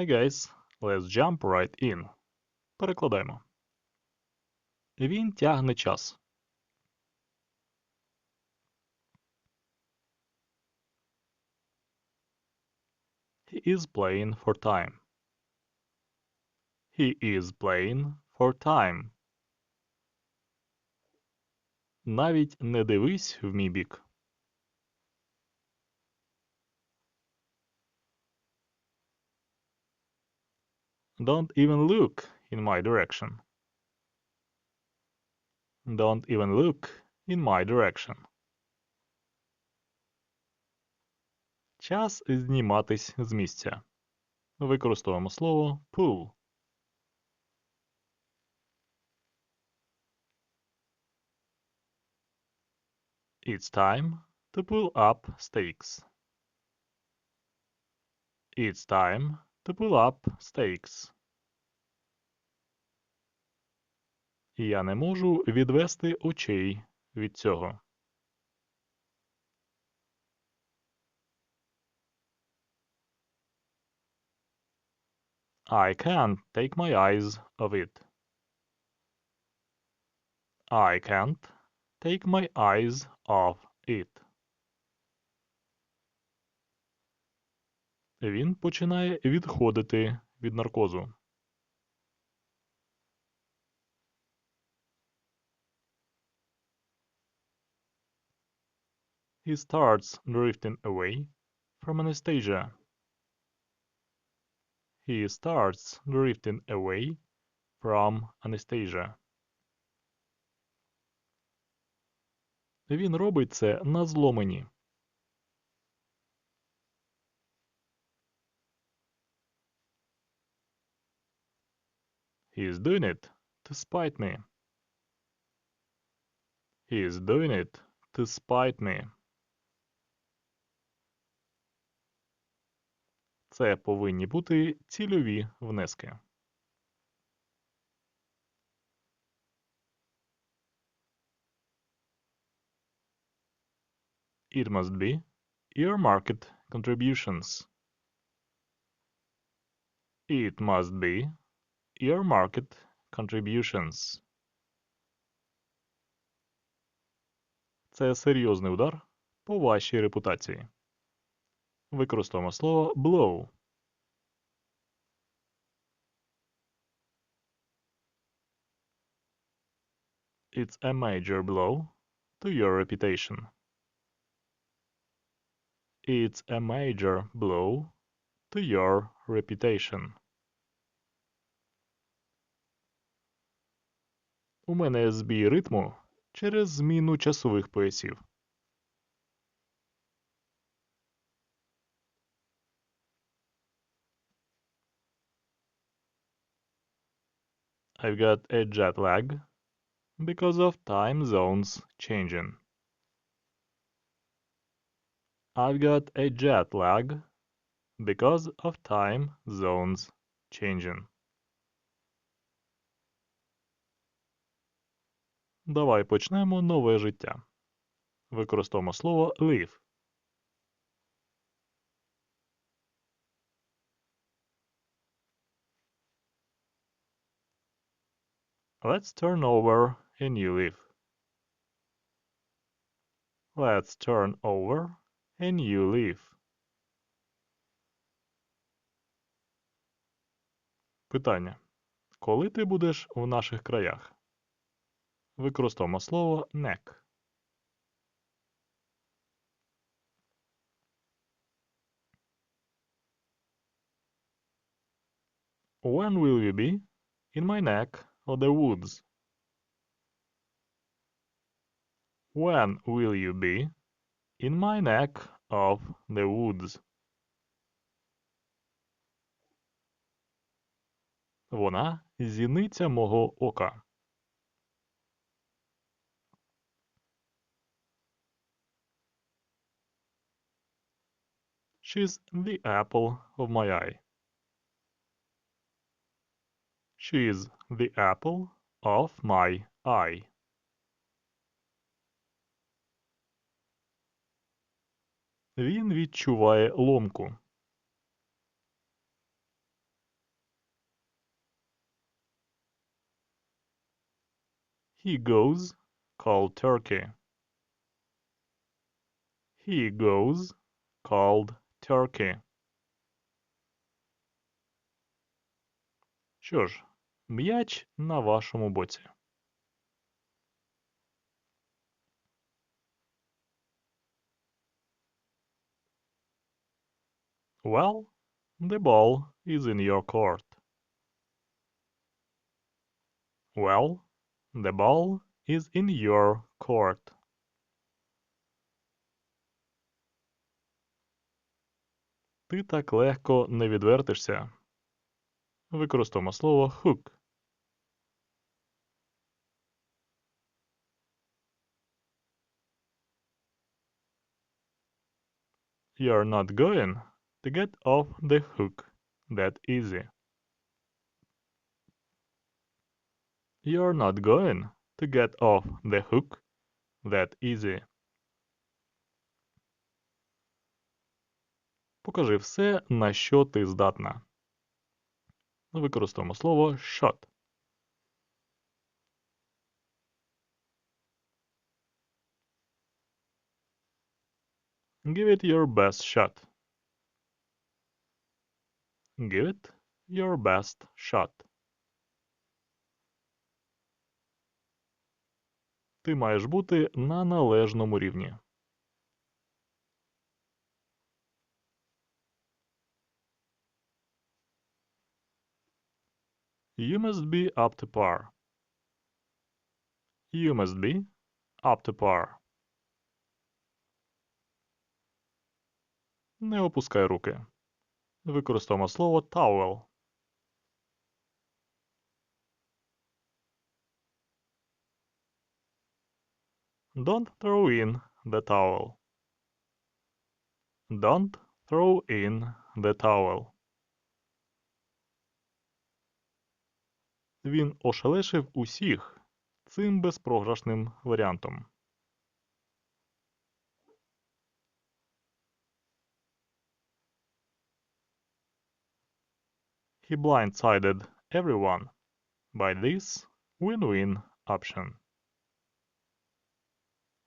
Hey guys, let's jump right in. Перекладаємо. Він тягне час. He is playing for time. He is playing for time. Навіть не дивись в мій бік. Don't even look in my direction. Don't even look in my direction. Час зніматись з місця. Використовуємо слово pull. It's time to pull up stakes. It's time to pull up stakes. Я не можу відвести очей від цього. I can't take my eyes off it. I can't take my eyes off it. Він починає відходити від наркозу. He starts drifting away from anesthesia. He starts drifting away from anesthesia. Він робить це на зломені. He is doing it to spite me. He is doing it to spite me. Це повинні бути цільові внески. It must be earmarked contributions. It must be earmarked contributions. Це серйозний удар по вашій репутації. Використовуємо слово blow. It's a major blow to your reputation. It's a major blow to your reputation. У мене збій ритму через зміну часових поясів. I've got a jet lag because of time zones changing. I've got a jet lag because of time zones changing. Давай почнемо нове життя. Використовуємо слово live. Let's turn over a new leaf. Let's turn over a new leaf. Питання. Коли ти будеш в наших краях? Використовуємо слово neck. When will you be in my neck of the woods? When will you be in my neck of the woods? Вона зіниця мого ока. She's the apple of my eye. She's the apple of my eye. Він відчуває ломку. He goes cold turkey. He goes cold Що ж, м'яч на вашому боці. Well, the ball is in your court. Well, the ball is in your court. Ти так легко не відвертишся. Використовуємо слово hook. You're not going to get off the hook that easy. You're not going to get off the hook that easy. Покажи все, на що ти здатна. Використовуємо слово shot. Give it your best shot. Give it your best shot. Ти маєш бути на належному рівні. You must be up to par. You must be up to par. Не опускай руки. Використовуємо слово towel. Don't throw in the towel. Don't throw in the towel. Він ошелешив усіх цим безпрограшним варіантом. He blindsided everyone by this win-win option.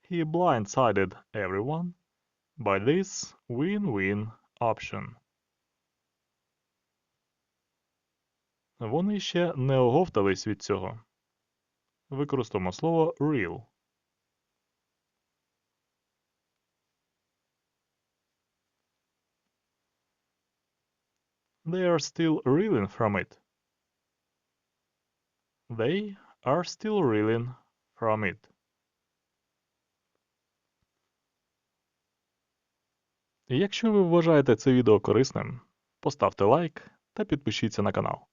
He blindsided everyone by this win-win option. Вони ще не оговтались від цього. Використовуємо слово real. They are still reeling from it. They are still reeling from it. Якщо ви вважаєте це відео корисним, поставте лайк та підпишіться на канал.